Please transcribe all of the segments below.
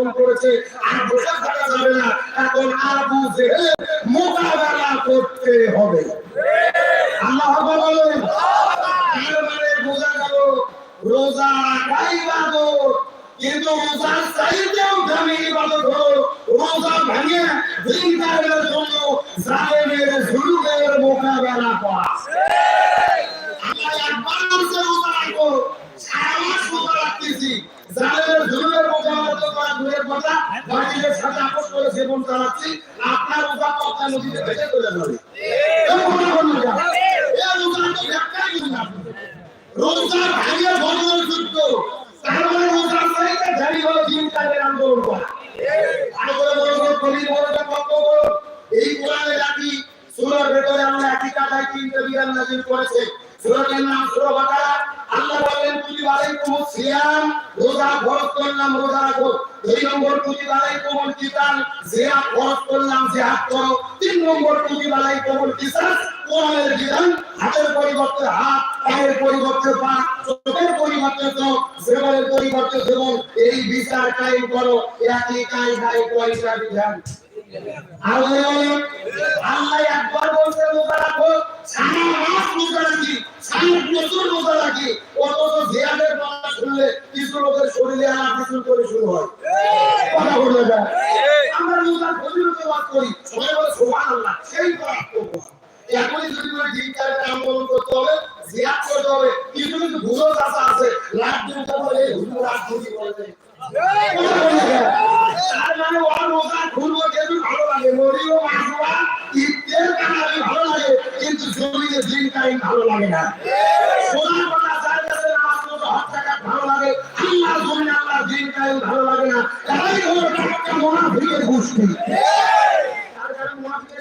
ধারণ করেছে আর বসে থাকা যাবে না। এখন আবু জেহেল মোকাবেলা করতে হবে। রোজা ভাঙিয়ে বন্ধনের যুদ্ধ। তার মানে রোজা চাইতে জারি হলো দিন কাজের আন্দোলন করা। তারপরে বলব কবির বলটা কত বড় এই কোরআনে রাখি সুরার ভেতরে আমরা একই কাটায় তিনটে বিধান নাজিল করেছে। সূরাটির নাম সূরা বাকারা আল্লাহ বলেন কুতিবা আলাইকুমুস সিয়াম রোজা ফরজ করলাম রোজা রাখো দুই নম্বর কুতিবা আলাইকুমুল কিতাল জিহাদ ফরজ করলাম জিহাদ করো তিন নম্বর কুতিবা আলাইকুমুল কিসাস কোরআনের বিধান হাতের পরিবর্তে হাত পায়ের পরিবর্তে পা চোখের পরিবর্তে চোখ জীবনের পরিবর্তে জীবন এই বিচার কায়েম করো একই কায়দায় কয়টা বিধান আর ওই ওই আল্লাহ একবার বলছে রোজা রাখো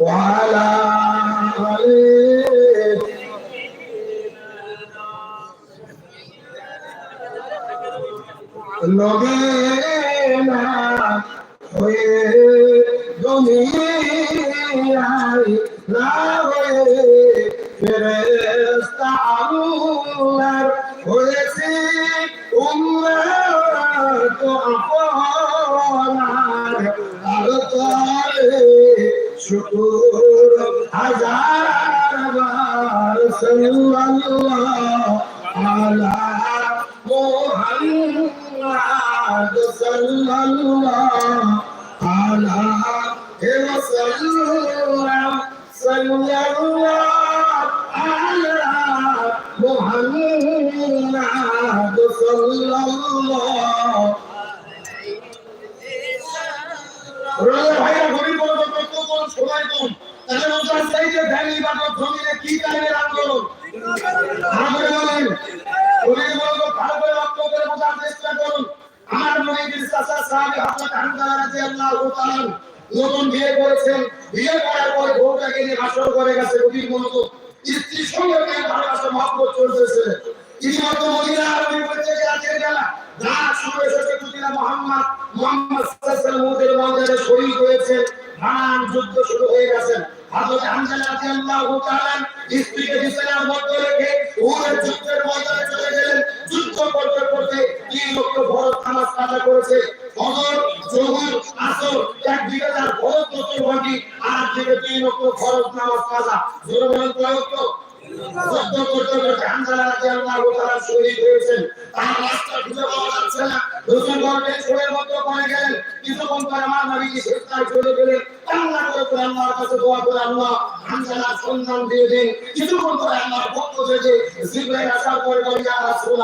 وعلى آله নবীনা হয়ে দুনিয়ায় না হয়ে ফেরেশতা আল্লাহর হয়েছে উম্মত আপনার আলতারে শুকুর হাজার বার সাল্লাল্লাহু আলা মুহাম্মদ সাল্লাল্লাহু আলা ওয়াসাল্লাম সাল্লাল্লাহু আলা মুহাম্মদ সাল্লাল্লাহু কোন সময় কম তাহলে রোজার ভ্যালি বা জমিনে কি টাইমের আন্দোলন আমাকে বলেন গরিব বলব ভালো করে লক্ষ্য করে বোঝার চেষ্টা করুন। আমার মনিদির চাচা সাহেব হযরত হামজা রাদিয়াল্লাহু তাআলা নতুন বিয়ে করেছেন, বিয়ে করার পরে বউটাকে নিয়ে বাসর করে গেছে গভীর মনোযোগ স্ত্রীর সঙ্গে নিয়ে ভালোবাসা, মহব্বত চলতেছে। ইতিমধ্যে মহিলা আরবি বলছে আজকের বেলা রাত শুরু এসেছে মোহাম্মদ মোহাম্মদ সাল্লাল্লাহু আলাইহি ওয়াসাল্লাম শহীদ হয়েছে নানান যুদ্ধ শুরু হয়ে গেছে। হযরত হামজা রাদিয়াল্লাহু তাআলা স্ত্রীকে বিছানার মধ্যে রেখে উহুদের যুদ্ধের ময়দানে চলে গেলেন। যুদ্ধ করতে করতে তিন লক্ষ ভরত নামাজ কাজা করেছে। ফজর জোহর আসর একদিকে তার ভরত বছর বাকি আর একদিকে দুই লক্ষ ভরত নামাজ কাজা জোরে বলেন, কয় যুদ্ধ করতে করতে হামজালা রাদিয়াল্লাহু তাআলা শহীদ হয়েছেন।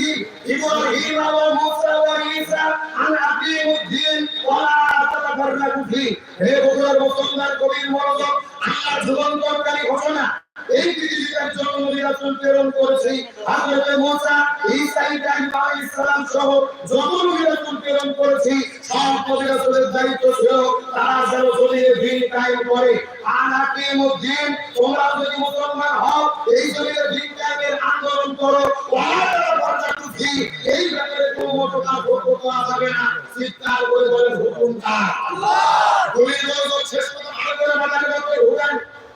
به إبراهيم وموسى وعيسى أن أقيموا الدين ولا تتفرقوا فيه হে বগুড়ার মুসলমান কবির মনোযোগ আল্লাহ যুগান্তরকারী ঘোষণা এই পৃথিবীর জন্য নবীরাসূল প্রেরণ করেছি। হযরত মুসা ঈসা ইব্রাহিম আলাইহিস সালাম সহ যত নবীরাসূল প্রেরণ করেছি। সব নবীরাসূলের দায়িত্ব ছিল তারা যেন জমিনে দিন কায়েম করে। আনাকিমুদ্দিন তোমরা যদি মুসলমান হও এই জমিনে দিন কায়েমের আন্দোলন করো। এই ব্যাপারে কোনো মোটকা ভোট করা যাবে না। চিৎকার করে বলেন হুকুম কার আল্লাহ! তুমি শেষ কথা ভালো করে বাজারে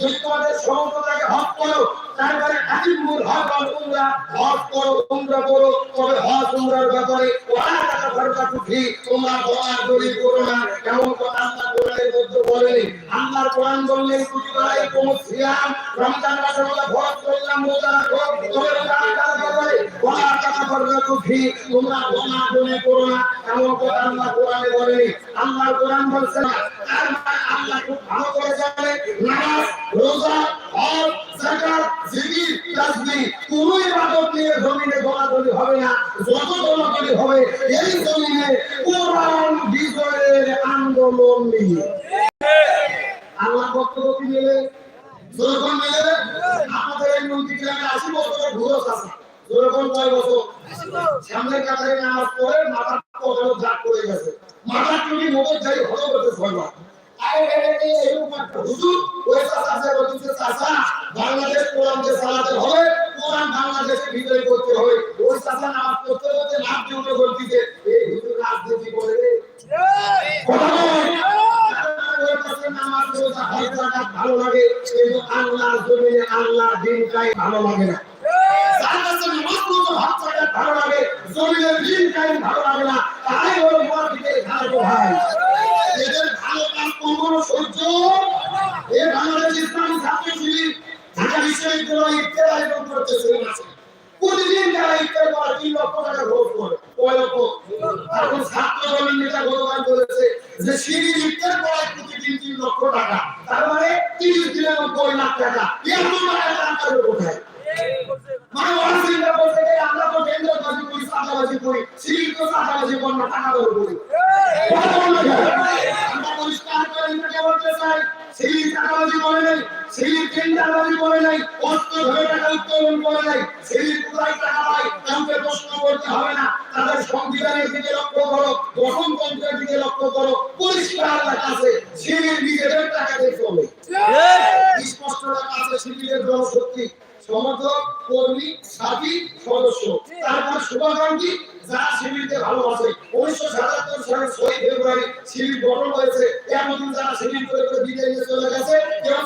যদি তোমাদের সমস্তটাকে হক করো। তারপরে আজিমুল হক আর উমরা হক করো উমরা করো। তবে হক উমরার ব্যাপারে খরচা কুঠি তোমরা দোয়া দড়ি করো না। এমন কথা আল্লাহ কোরআনের মধ্যে বলেনি। আল্লাহর কোরআন বললেন কুতিবা আলাইকুম সিয়াম। রমজান মাসে আমরা ভরত করলাম, রোজা রাখো। তবে করো না। এমন কথা আল্লাহ কোরআনে বলেনি। আল্লাহর কোরআন বলছে না তার আল্লাহ খুব ভালো করে জানে নামাজ জমিনে দলাদলি হবে না, যত দলাদলি হবে এই জমিনে কোরআন বিজয়ের আন্দোলন নিয়ে আল্লাহ বক্তব্য কি মিলে যখন মিলে আমাদের এই মন্ত্রী গ্রামে আশি বছরের ঘুরস আছে যখন কয় বছর সামনে কাতারে নামাজ পড়ে মাথার কখনো জাগ করে গেছে মাথা টুকি মোটর যাই হলো করতে ছয়বার বাংলাদেশ কোরআন যে চালাতে হবে কোরআন বাংলাদেশের ভিতরে করতে হবে ওই চাষা নামাজ করতে রাজনীতি করে ভালো লাগে। কিন্তু আল্লাহর জমিনে আল্লাহর দিনটাই ভালো লাগে না।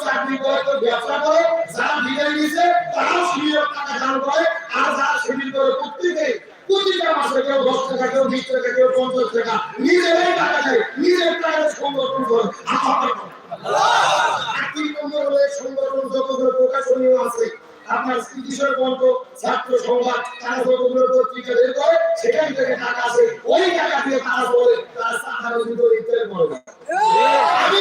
চাকরি করে কেউ ব্যবসা করে, যারা বিদায় নিয়েছে তারাও শিবিরের টাকা দান করে, আর যারা শিবির করে প্রত্যেকে প্রতিটা মাসে কেউ দশ টাকা, কেউ বিশ টাকা, কেউ পঞ্চাশ টাকা টাকা নিজের টাকা করে ছাত্র সংবাদ করে, সেখান থেকে টাকা আছে ওই টাকা দিয়ে বলে ইত্যাদি বলে আমি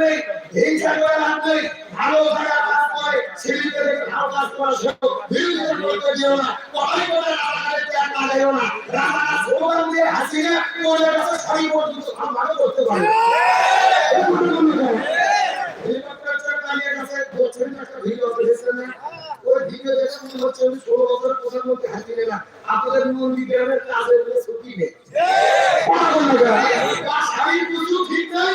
নেই হিংসা করে লাভ নেই ভালো জায়গা কাজ করে দেখে ভালো কাজ করা শেখো বিরোধিতা করতে দিও না ত্যাগ দিও স্লোগান দিয়ে হাসিনা কাছে শাড়ি পর্যন্ত করতে পারে হাসিনা না। আপনাদের মন্দির গ্রামের কাজের ছুটি নেই। ঠিক নাই,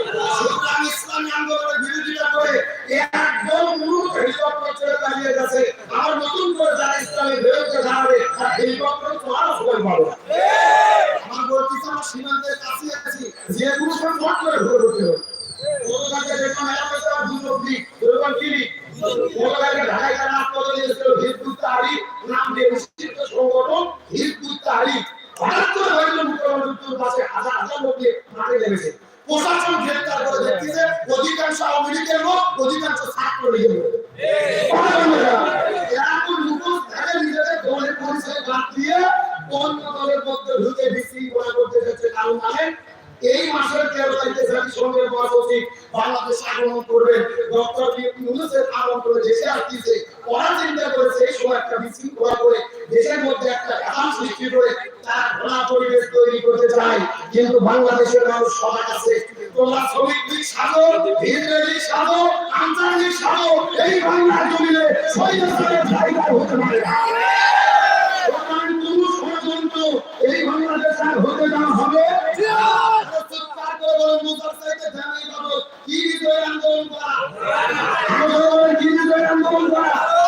সীমান্তের কাছে আছি, যেগুলো সব চট করে ধরে ধরতে হবে। কতটাকে দেখলাম এলাকাতে দুটো নাম দিয়ে দেশের মধ্যে একটা কারণ সৃষ্টি করে তারা ঘোলা পরিবেশ তৈরি করতে চায়। কিন্তু বাংলাদেশের মানুষ সজাগ আছে তোমরা শ্রমিক লীগ সাধো ইসরায়েলি সাধো আন্তর্জাতিক সাধো এই বাংলার জমিনে স্বৈরাচারের জায়গা হতে পারে না। এই বাংলাদেশ আর হতে দেওয়া হবে। কি আন্দোলন করা? আন্দোলন করা?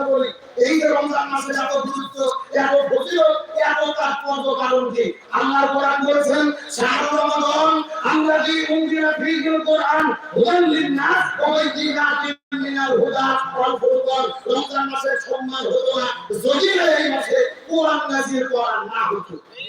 কথা বলি, এই রমজান মাসে এত গুরুত্ব এত ফজিলত এত তাৎপর্য কারণ কি? আল্লাহ কোরআন বলেছেন আমরা কোরআন হুদান ওয়া মিনাল হুদা ফুরকান। রমজান সম্মান হতো না, যদি এই মাসে কোরআন নাজিল করা না হতো।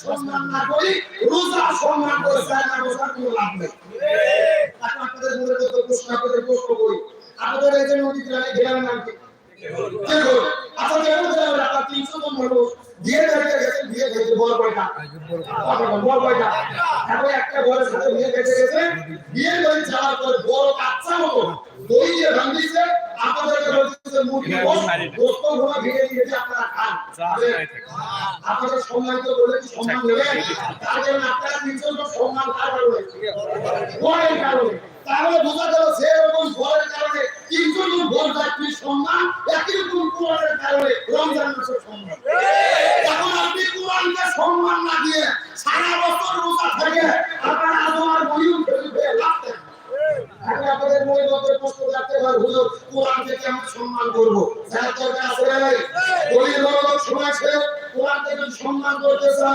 সম্মান না করি রোজা সম্মান করে না রোজার কোনো লাভ নেই আপনাদের মনে করতে প্রশ্ন আপনাদের প্রশ্ন করি আপনাদের এই যে নদী গ্রামে গ্রামের নাম কি বড় বড় একটা ঘরের সাথে বিয়ে গেছে বিয়ে করে যাওয়ার পর বড় বাচ্চা মতো। দই দিয়ে ভাঙিছে আপনাদেরকে বলছে মুরগি গোস্ত ঘোড়া ভেঙে দিয়ে আপনারা খান। আপনাদের সম্মানিত বলে কি সম্মান নেবেন তার জন্য আপনারা তিনজন সম্মান কার কারণে। ভয়ের কারণে। তাহলে বোঝা গেল সেরকম ভয়ের কারণে তিনজন ভোট যাত্রীর সম্মান একই রকম কোরআনের কারণে রমজান মাসের সম্মান। এখন আপনি কোরআনকে সম্মান না দিয়ে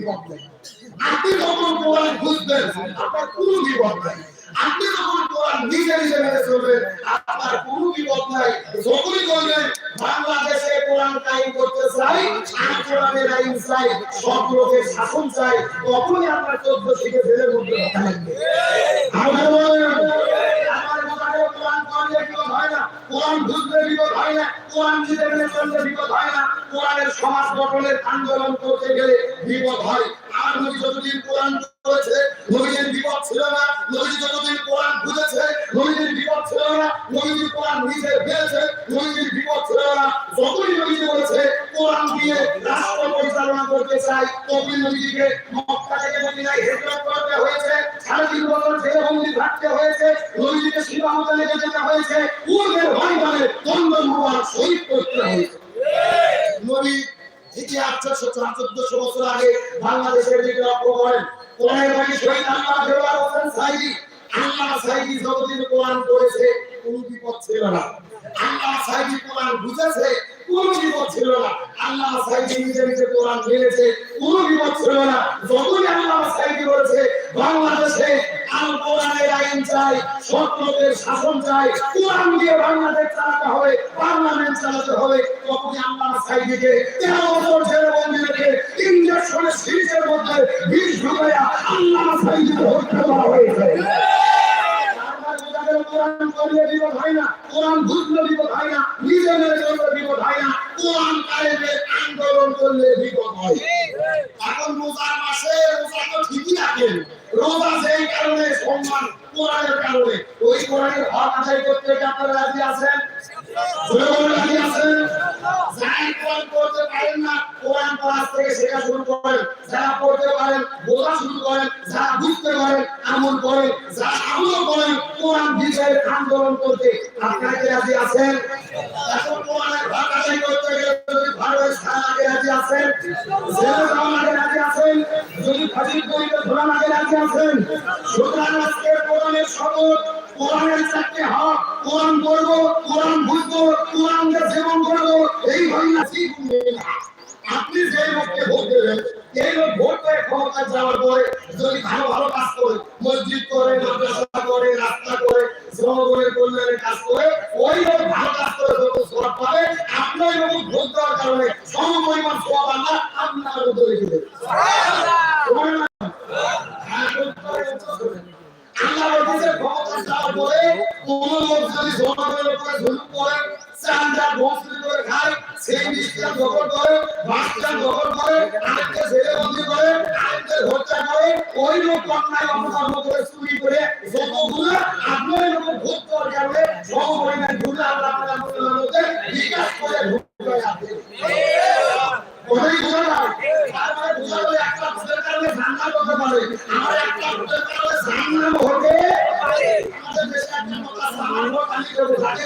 বিপদ নেই আপনি যখন কোরআন বুঝবেন? আপনার কোনো বিপদ নাই নবীজিকে মক্কা থেকে মদিনায় কোরআন মেনেছে কোন বিপদ ছিল না। যতই আল্লাহ সাইদি বলেছে, বাংলাদেশে আল কোরআনের আইন চাই লোকের শাসন চাই, কোরআন দিয়ে বাংলাদেশ চালাতে হবে, পার্লামেন্ট চালাতে হবে, তখনই আল্লাহ সাইদিকে তেরো বছর ছেড়ে বন্দি রেখে ইঞ্জেকশনের সিরিজের মধ্যে বিষ ঢুকাইয়া আল্লাহ সাইদিকে হত্যা করা হয়েছে। কোরআন পড়লে বিপদ হয় না, কোরআন বুঝলে বিপদ হয় না, নিজে মেনে চললে বিপদ হয় না, কোরআন কায়েমের আন্দোলন করলে বিপদ হয়। এখন রোজার মাসে রোজা তো ঠিকই রাখেন। রোজা যেই কারণে সম্মান কোরআনের কারণে ওই কোরআনের হক আদায় করতে কি আপনারা রাজি আছেন পারেন না যারা পড়তে পারেন বোঝা যারা বুঝতে পারেন আমল করেন যারা আমল করেন বিষয়ে আন্দোলন করতে আপনারা কি আছেন? এখন কোরআনের করতে গেলে যদি স্থান আগে রাজি আছেন? জেলে আগে রাজি আছেন? যদি ফাঁসির দড়িতে ঝোলার আগে রাজি আছেন? সুতরাং আজকে কোরআনের শপথ, কোরআনের চারটে হক কোরআন পড়ব, কোরআন বুঝব, কোরআনকে সেবন করব, এই ভাবনা ঠিক। আপনি যে লোককে ভোট দেবেন এই লোক ভোট করে ক্ষমতা যাওয়ার পরে যদি ভালো ভালো আপনার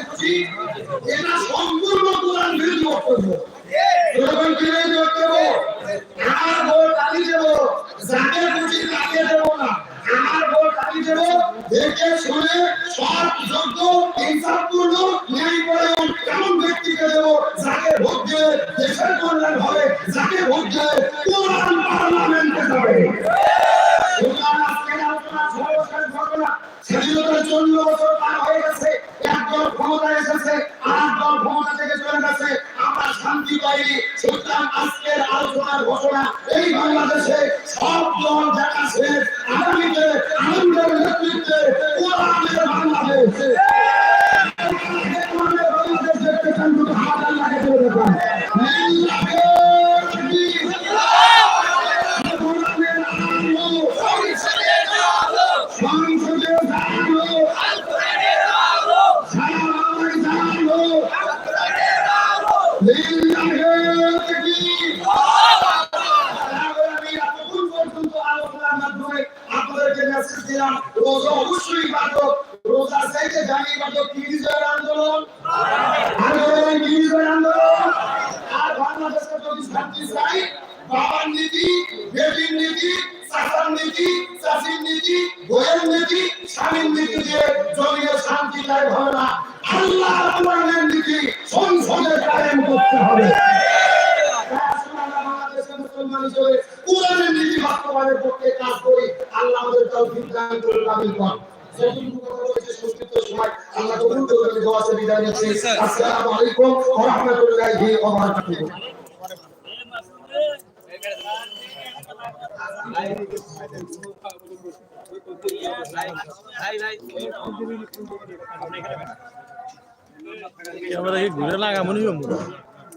খুশি। এটা সম্পূর্ণ যাকে খুশি তাকে দেবো না আমার ভোট আমি দেবো দেখে শুনে সৎ যোগ্য ইনসাফপূর্ণ ন্যায়পরায়ণ এমন ব্যক্তিকে দেবো যাকে ভোট দিয়ে দেশের কল্যাণ হবে কোরআন পার্লামেন্টে যাবে বছর পার হয়ে গেছে এক দল ক্ষমতায় এসেছে আর ক্ষমতা থেকে চলে গেছে। আমরা শান্তি পাইনি। সুতরাং আজকের আলোচনার ঘোষণা এই বাংলাদেশে সব দল যারা ছেড়ে জানাচ্ছি আসসালামু আলাইকুম ওয়া রাহমাতুল্লাহি ওয়া বারাকাতুহু।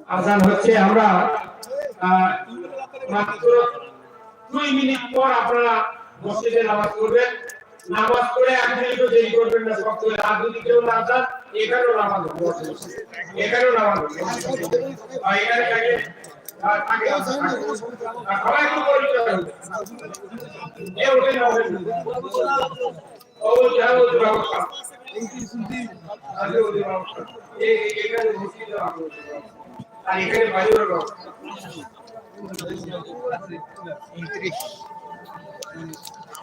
আজান হচ্ছে আমরা মাত্র দুই মিনিট পর আপনারা মসজিদে নামাজ করবেন নামাজ করে আপনি দেরি করবেন না সব আর যদি কেউ না এখানেও নামানো এখানেও নামানো এখানে থাকে সবাই তো পরিচয় এ ওঠে না ও, যাও ব্যবস্থা। এখানে মুশকিল আর এখানে বায়ুর ব্যবস্থা। 29